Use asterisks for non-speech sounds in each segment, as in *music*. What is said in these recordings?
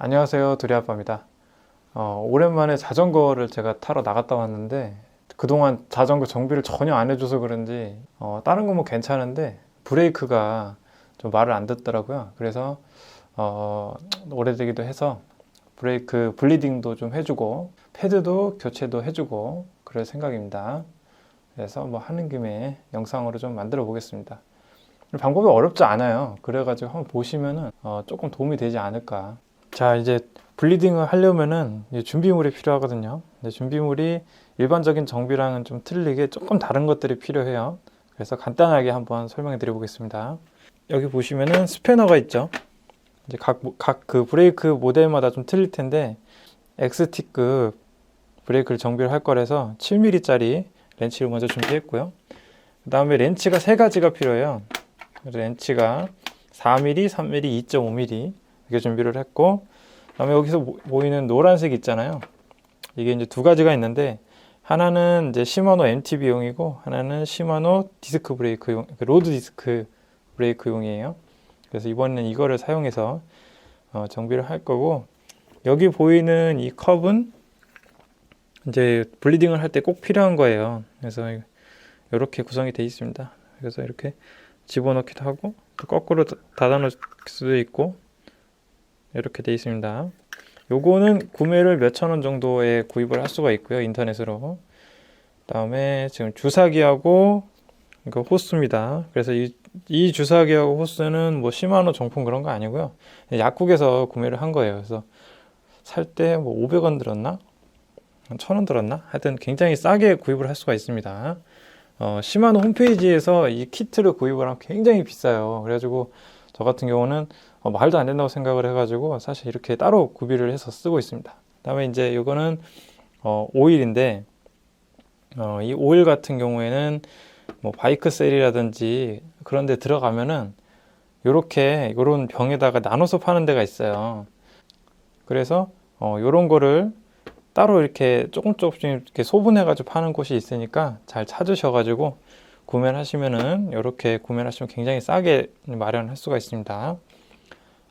안녕하세요 두리아빠입니다. 어, 오랜만에 자전거를 제가 타러 나갔다 왔는데 그동안 자전거 정비를 전혀 안 해줘서 그런지 어, 다른 건 뭐 괜찮은데 브레이크가 좀 말을 안 듣더라고요. 그래서 어, 오래되기도 해서 브레이크 블리딩도 좀 해주고 패드도 교체도 해주고 그럴 생각입니다. 그래서 뭐 하는 김에 영상으로 좀 만들어 보겠습니다. 방법이 어렵지 않아요. 그래가지고 한번 보시면은 어, 조금 도움이 되지 않을까 자 이제 블리딩을 하려면은 준비물이 필요하거든요. 준비물이 일반적인 정비랑은 좀 틀리게 조금 다른 것들이 필요해요. 그래서 간단하게 한번 설명해 드려 보겠습니다. 여기 보시면은 스패너가 있죠. 이제 각 각 그 브레이크 모델마다 좀 틀릴 텐데 XT급 브레이크를 정비를 할 거라서 7mm짜리 렌치를 먼저 준비했고요. 그 다음에 렌치가 세 가지가 필요해요. 렌치가 4mm, 3mm, 2.5mm 이렇게 준비를 했고 그다음에 여기서 보- 보이는 노란색 있잖아요. 이게 이제 두 가지가 있는데 하나는 이제 시마노 MTB용이고 하나는 시마노 디스크 브레이크용, 그 로드 디스크 브레이크용이에요. 그래서 이번에는 이거를 사용해서 어, 정비를 할 거고 여기 보이는 이 컵은 이제 블리딩을 할 때 꼭 필요한 거예요. 그래서 이렇게 구성이 되어 있습니다. 그래서 이렇게 집어넣기도 하고 또 거꾸로 닫아놓을 수도 있고 이렇게 돼 있습니다. 요거는 구매를 몇천 원 정도에 구입을 할 수가 있고요. 인터넷으로. 그다음에 지금 주사기하고 이거 호스입니다. 그래서 이, 이 주사기하고 호스는 뭐 시마노 정품 그런 거 아니고요. 약국에서 구매를 한 거예요. 그래서 살 때 뭐 500원 들었나? 1000원 들었나? 하여튼 굉장히 싸게 구입을 할 수가 있습니다. 어, 시마노 홈페이지에서 이 키트를 구입을 하면 굉장히 비싸요. 그래가지고 저 같은 경우는 어, 말도 안 된다고 생각을 해가지고 사실 이렇게 따로 구비를 해서 쓰고 있습니다. 그다음에 이제 이거는 어, 오일인데 어, 이 오일 같은 경우에는 뭐 바이크 셀이라든지 그런 데 들어가면은 요렇게 요런 병에다가 나눠서 파는 데가 있어요. 그래서 어, 요런 거를 따로 이렇게 조금 조금씩 이렇게 소분해가지고 파는 곳이 있으니까 잘 찾으셔가지고 구매를 하시면은 이렇게 구매를 하시면 굉장히 싸게 마련할 수가 있습니다.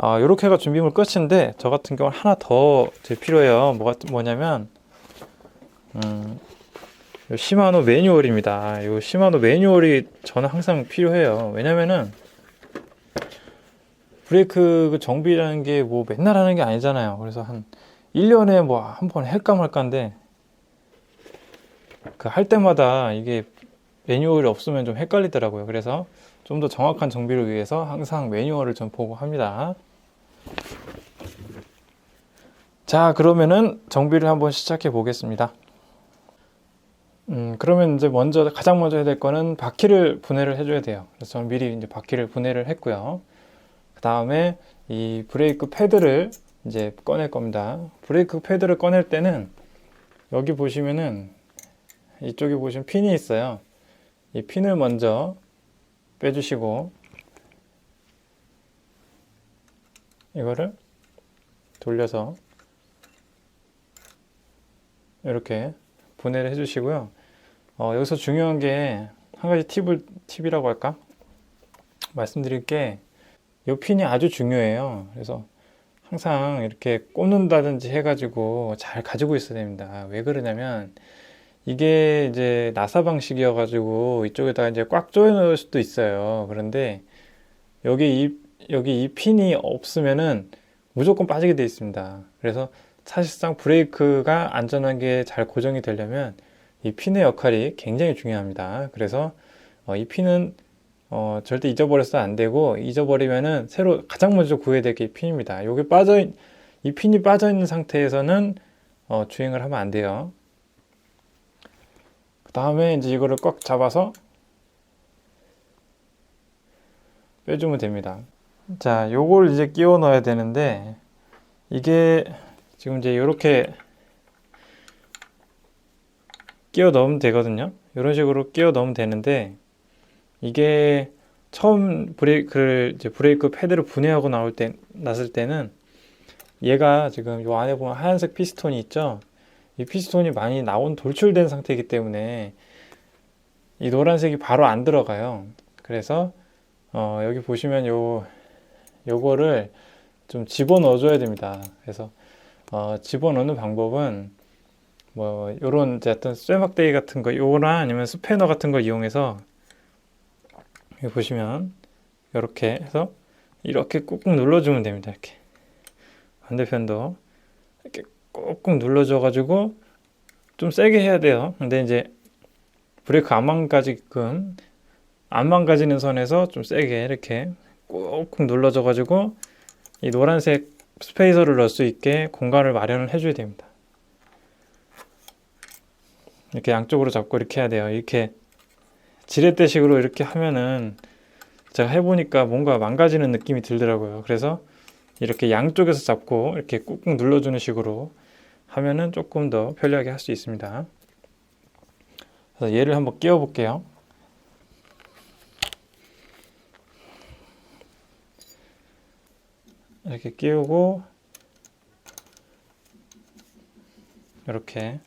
아, 요렇게가 준비물 끝인데 저 같은 경우는 하나 더 필요해요. 뭐가 뭐냐면 음, 요 시마노 매뉴얼입니다. 요 시마노 매뉴얼이 저는 항상 필요해요. 왜냐면은 브레이크 그 정비라는 게 뭐 맨날 하는 게 아니잖아요. 그래서 한 1년에 뭐 한 번 할까 말까인데 그 할 때마다 이게 매뉴얼이 없으면 좀 헷갈리더라고요. 그래서 좀 더 정확한 정비를 위해서 항상 매뉴얼을 좀 보고 합니다. 자, 그러면은 정비를 한번 시작해 보겠습니다. 음, 그러면 이제 먼저 가장 먼저 해야 될 거는 바퀴를 분해를 해줘야 돼요. 그래서 저는 미리 이제 바퀴를 분해를 했고요. 그 다음에 이 브레이크 패드를 이제 꺼낼 겁니다. 브레이크 패드를 꺼낼 때는 여기 보시면은 이쪽에 보시면 핀이 있어요. 이 핀을 먼저 빼주시고 이거를 돌려서 이렇게 분해를 해주시고요. 어, 여기서 중요한 게 한 가지 팁을 팁이라고 할까 말씀드릴 게 이 핀이 아주 중요해요. 그래서 항상 이렇게 꽂는다든지 해가지고 잘 가지고 있어야 됩니다. 왜 그러냐면 이게 이제 나사 방식이어가지고 이쪽에다가 이제 꽉 조여 넣을 수도 있어요. 그런데 여기 이 여기 이 핀이 없으면은 무조건 빠지게 돼 있습니다. 그래서 사실상 브레이크가 안전하게 잘 고정이 되려면 이 핀의 역할이 굉장히 중요합니다. 그래서 어, 이 핀은 어, 절대 잊어버려서 안 되고 잊어버리면은 새로 가장 먼저 구해야 될게이 핀입니다. 여기 빠져 있- 이 핀이 빠져 있는 상태에서는 어, 주행을 하면 안 돼요. 그 다음에 이제 이거를 꽉 잡아서 빼주면 됩니다. 자, 요걸 이제 끼워 넣어야 되는데 이게 지금 이제 이렇게 끼워 넣으면 되거든요. 이런 식으로 끼워 넣으면 되는데 이게 처음 브레이크를 이제 브레이크 패드를 분해하고 나올 때 났을 때는 얘가 지금 요 안에 보면 하얀색 피스톤이 있죠. 이 피스톤이 많이 나온 돌출된 상태이기 때문에 이 노란색이 바로 안 들어가요. 그래서 어, 여기 보시면 요 요거를 좀 집어넣어 줘야 됩니다. 그래서 어, 집어넣는 방법은 뭐 요런 이제 어떤 쇠막대기 같은 거 요거나 아니면 스패너 같은 거 이용해서 여기 보시면 이렇게 해서 이렇게 꾹꾹 눌러주면 됩니다. 이렇게 반대편도 이렇게 꾹꾹 눌러줘 가지고 좀 세게 해야 돼요. 근데 이제 브레이크 안 망가지게끔 안 망가지는 선에서 좀 세게 이렇게 꾹꾹 눌러줘 가지고 이 노란색 스페이서를 넣을 수 있게 공간을 마련을 해줘야 됩니다. 이렇게 양쪽으로 잡고 이렇게 해야 돼요. 이렇게 지렛대식으로 이렇게 하면은 제가 해보니까 뭔가 망가지는 느낌이 들더라고요. 그래서 이렇게 양쪽에서 잡고 이렇게 꾹꾹 눌러주는 식으로 하면은 조금 더 편리하게 할 수 있습니다. 그래서 얘를 한번 끼워 볼게요. 이렇게 끼우고 이렇게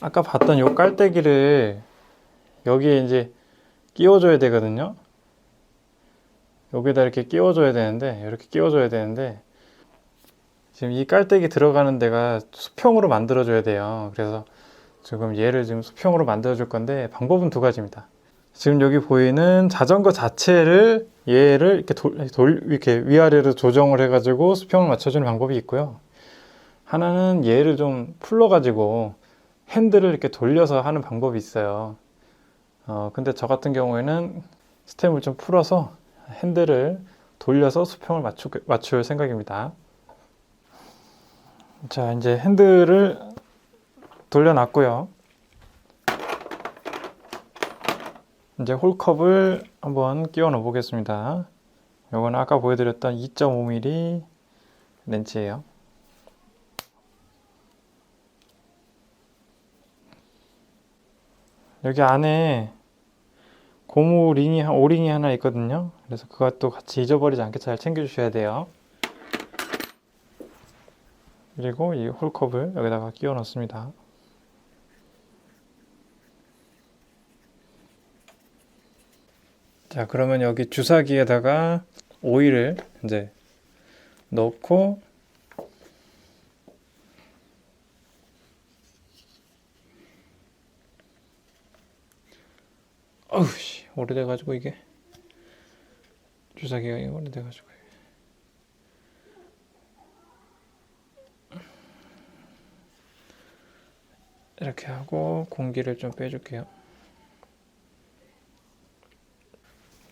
아까 봤던 요 깔때기를 여기에 이제 끼워줘야 되거든요. 여기다 이렇게 끼워줘야 되는데 이렇게 끼워줘야 되는데 지금 이 깔때기 들어가는 데가 수평으로 만들어줘야 돼요. 그래서 지금 얘를 지금 수평으로 만들어 줄 건데 방법은 두 가지입니다. 지금 여기 보이는 자전거 자체를 얘를 이렇게 돌, 돌 이렇게 위아래로 조정을 해가지고 수평을 맞춰주는 방법이 있고요. 하나는 얘를 좀 풀러가지고 핸들을 이렇게 돌려서 하는 방법이 있어요. 어, 근데 저 같은 경우에는 스템을 좀 풀어서 핸들을 돌려서 수평을 맞추, 맞출 생각입니다. 자, 이제 핸들을 돌려놨고요. 이제 홀컵을 한번 끼워 넣어 보겠습니다. 이건 아까 보여드렸던 2.5mm 렌치예요. 여기 안에 고무 링이 한 오링이 하나 있거든요. 그래서 그것도 같이 잊어버리지 않게 잘 챙겨주셔야 돼요. 그리고 이 홀컵을 여기다가 끼워 넣습니다. 자, 그러면 여기 주사기에다가 오일을 이제 넣고 어우 씨 오래돼가지고 이게 주사기가 오래돼가지고 이렇게 하고 공기를 좀 빼줄게요.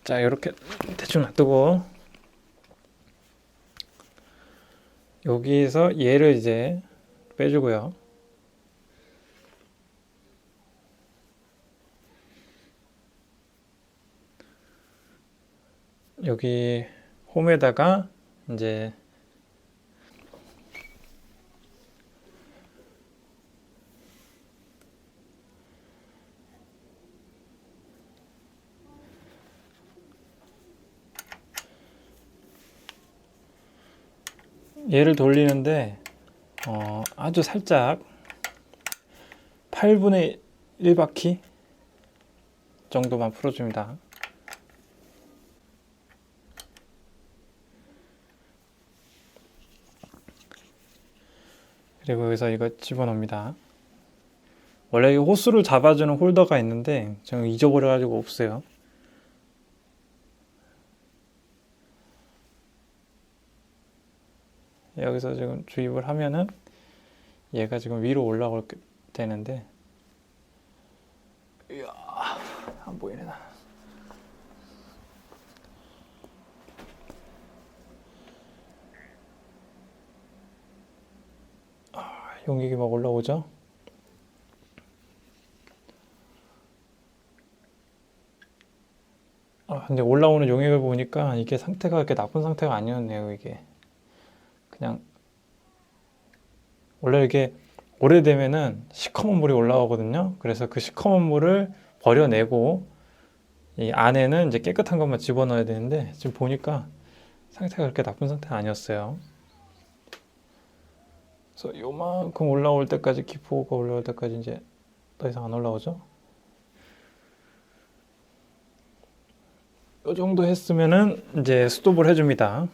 자 이렇게 대충 놔두고 여기서 얘를 이제 빼주고요. 여기 홈에다가 이제 얘를 돌리는데 어, 아주 살짝 8분의 1바퀴 정도만 풀어줍니다. 그리고 여기서 이거 집어넣습니다. 원래 이 호스를 잡아주는 홀더가 있는데 저는 잊어버려가지고 없어요. 여기서 지금 주입을 하면은 얘가 지금 위로 올라올 되는데 이야 안 보이네 나. 아, 용액이 막 올라오죠? 아, 근데 올라오는 용액을 보니까 이게 상태가 그렇게 나쁜 상태가 아니었네요, 이게. 그냥 원래 이게 오래되면은 시커먼 물이 올라오거든요. 그래서 그 시커먼 물을 버려내고 이 안에는 이제 깨끗한 것만 집어넣어야 되는데 지금 보니까 상태가 그렇게 나쁜 상태는 아니었어요. 그래서 요만큼 올라올 때까지 기포가 올라올 때까지 이제 더 이상 안 올라오죠. 이 정도 했으면은 이제 스톱을 해줍니다.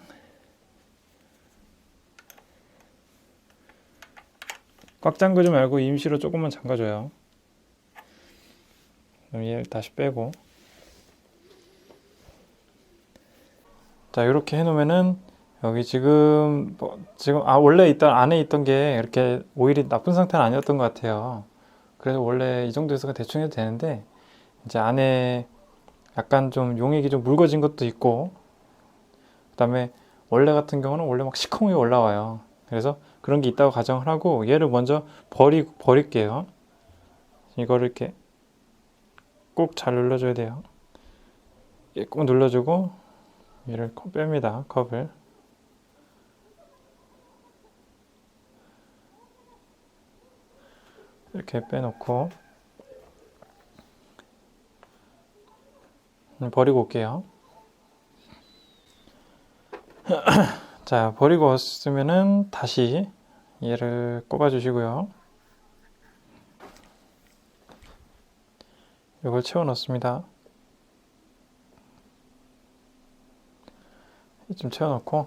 꽉 잠그지 말고 임시로 조금만 잠가줘요. 그럼 얘를 다시 빼고. 자, 이렇게 해놓으면은 여기 지금 뭐 지금 아 원래 있던 안에 있던 게 이렇게 오일이 나쁜 상태는 아니었던 것 같아요. 그래서 원래 이 정도에서 대충 해도 되는데 이제 안에 약간 좀 용액이 좀 묽어진 것도 있고 그다음에 원래 같은 경우는 원래 막 시커멓게 올라와요. 그래서 그런 게 있다고 가정을 하고 얘를 먼저 버리 버릴게요. 이거를 이렇게 꼭 잘 눌러줘야 돼요. 예, 꼭 눌러주고 얘를 컵 뺍니다. 컵을. 이렇게 빼놓고 음, 버리고 올게요. *clears throat* 자, 버리고 왔으면은 다시 얘를 꼽아 주시고요. 이걸 채워 넣습니다. 좀 채워 넣고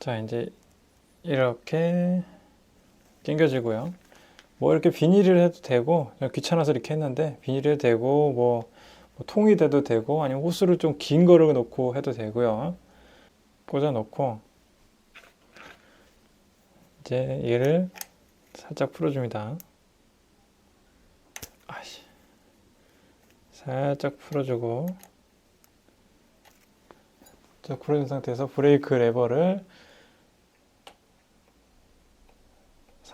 자, 이제 이렇게 당겨지고요. 뭐 이렇게 비닐을 해도 되고 귀찮아서 이렇게 했는데 비닐을 해도 되고 뭐, 뭐 통이 돼도 되고 아니면 호스를 좀 긴 거를 놓고 해도 되고요. 꽂아 놓고 이제 얘를 살짝 풀어줍니다. 아씨, 살짝 풀어주고 자 풀어준 상태에서 브레이크 레버를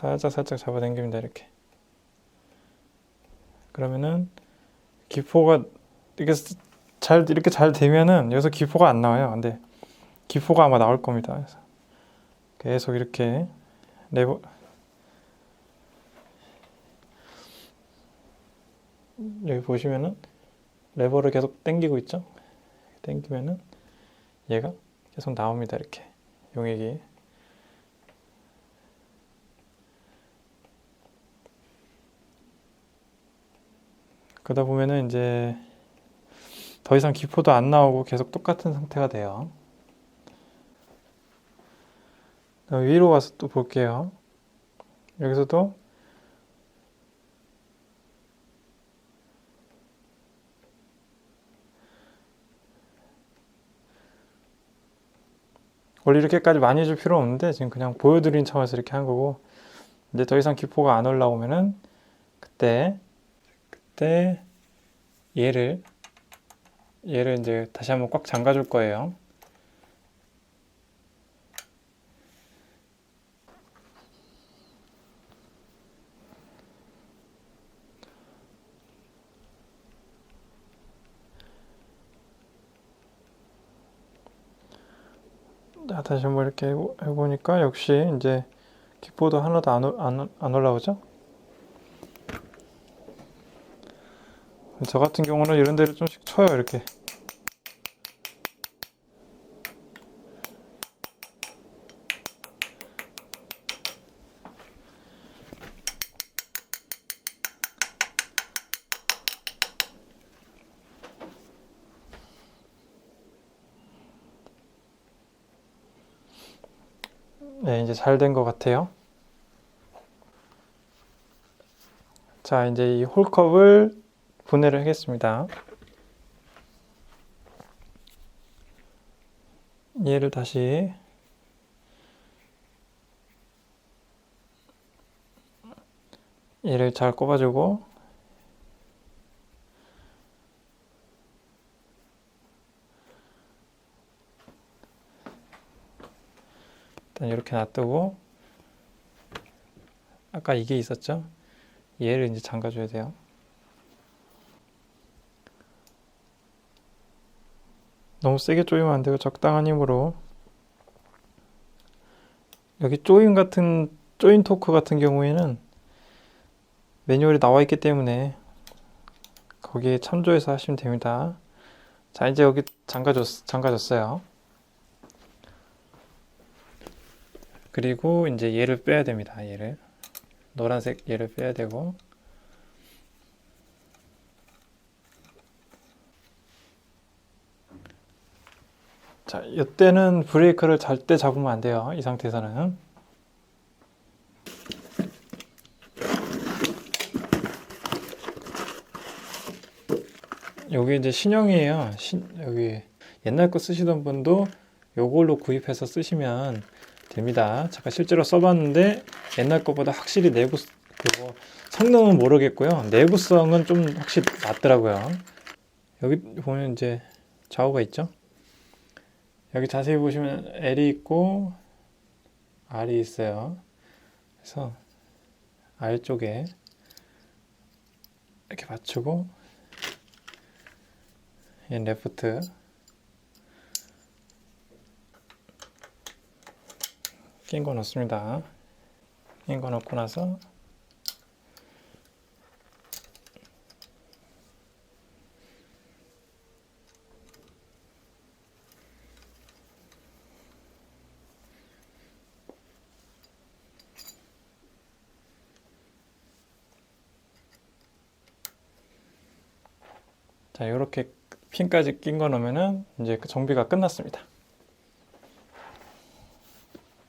살짝 살짝 잡아당깁니다 이렇게. 그러면은 기포가 이렇게 잘 이렇게 잘 되면은 여기서 기포가 안 나와요. 근데 기포가 아마 나올 겁니다. 그래서 계속 이렇게 레버 여기 보시면은 레버를 계속 당기고 있죠? 당기면은 얘가 계속 나옵니다 이렇게. 용액이 그러다 보면은 이제 더 이상 기포도 안 나오고 계속 똑같은 상태가 돼요. 위로 가서 또 볼게요. 여기서도 원래 이렇게까지 많이 해줄 필요 없는데 지금 그냥 보여드린 차원에서 이렇게 한 거고 이제 더 이상 기포가 안 올라오면은 그때 때 얘를 얘를 이제 다시 한번 꽉 잠가 줄 거예요. 자, 다시 한번 이렇게 해보- 해보니까 역시 이제 기포도 하나도 안, 올- 안, 올- 안 올라오죠? 저 같은 경우는 이런 데를 좀씩 쳐요 이렇게. 네 이제 잘 된 것 같아요. 자 이제 이 홀컵을 분해를 하겠습니다. 얘를 다시 얘를 잘 꼽아주고 일단 이렇게 놔두고 아까 이게 있었죠? 얘를 이제 잠가줘야 돼요. 너무 세게 조이면 안 되고 적당한 힘으로 여기 조임 같은 조인 토크 같은 경우에는 매뉴얼이 나와 있기 때문에 거기에 참조해서 하시면 됩니다. 자 이제 여기 잠가줬 잠가줬어요. 그리고 이제 얘를 빼야 됩니다. 얘를 노란색 얘를 빼야 되고 자, 이때는 브레이크를 절대 잡으면 안 돼요. 이 상태에서는. 여기 이제 신형이에요. 신, 여기 옛날 거 쓰시던 분도 요걸로 구입해서 쓰시면 됩니다. 제가 실제로 써봤는데 옛날 거보다 확실히 내구 그거 성능은 모르겠고요. 내구성은 좀 확실히 낫더라고요. 여기 보면 이제 좌우가 있죠. 여기 자세히 보시면 L이 있고 R이 있어요. 그래서 R 쪽에 이렇게 맞추고 얘 레프트 낀 거 넣습니다. 낀 거 넣고 나서 자 이렇게 핀까지 낀거 넣으면은 이제 그 정비가 끝났습니다.